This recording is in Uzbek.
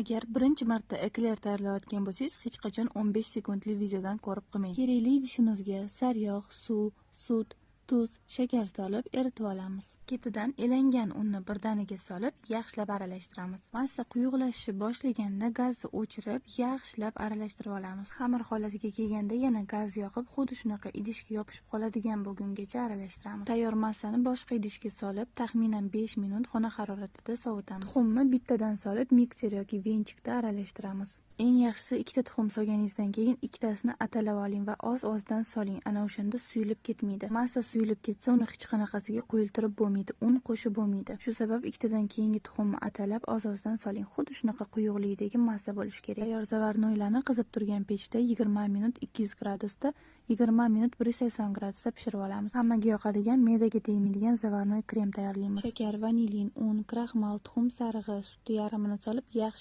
agar birinchi marta ekler tayyorlayotgan bo'lsangiz hech qachon 15 sekundli videodan ko'rib qilmang. Kerakli idishimizga saryog' suv sut tuz shakar solib eritib olamiz. Ketidan elangan unni birdaniga solib yaxshilab aralashtiramiz. Massa quyuqlashishi boshlaganda gazni o'chirib yaxshilab aralashtirib olamiz. Xamir holatiga kelganda yana gaz yoqib xuddi shunaqa idishga yopishib qoladigan bo'lgungacha aralashtiramiz. Tayyor massani boshqa idishga solib taxminan 5 minut xona haroratida sovutamiz. Tuxumni bittadan solib mikser yoki venchikda aralashtiramiz. Eng yaxshisi ikkita tuxum solganingizdan keyin ikkitasini atalab oling va oz ozdan soling. Ana o'shanda suyulib ketmaydi. Massa suyulib ketsa uni hech qanaqasiga qo'yiltirib bo'lmaydi un qo'shib bo'lmaydi. Shu sabab ikkitadan keyingi tuxumni atalab oz ozdan soling. Xuddi shunaqa quyuqlikdagi massa bo'lishi kerak. Tayyor zavarnoylarni qizib turgan pechda 20 minut 200 gradusda 20 minut 180 gradusda pishirib olamiz. Hammaga yoqadigan me'daga tegmaydigan zavarnoy krem tayyorlaymiz. Shakar vanilin un kraxmal tuxum sarig'i sutni yarmini solib yaxshilab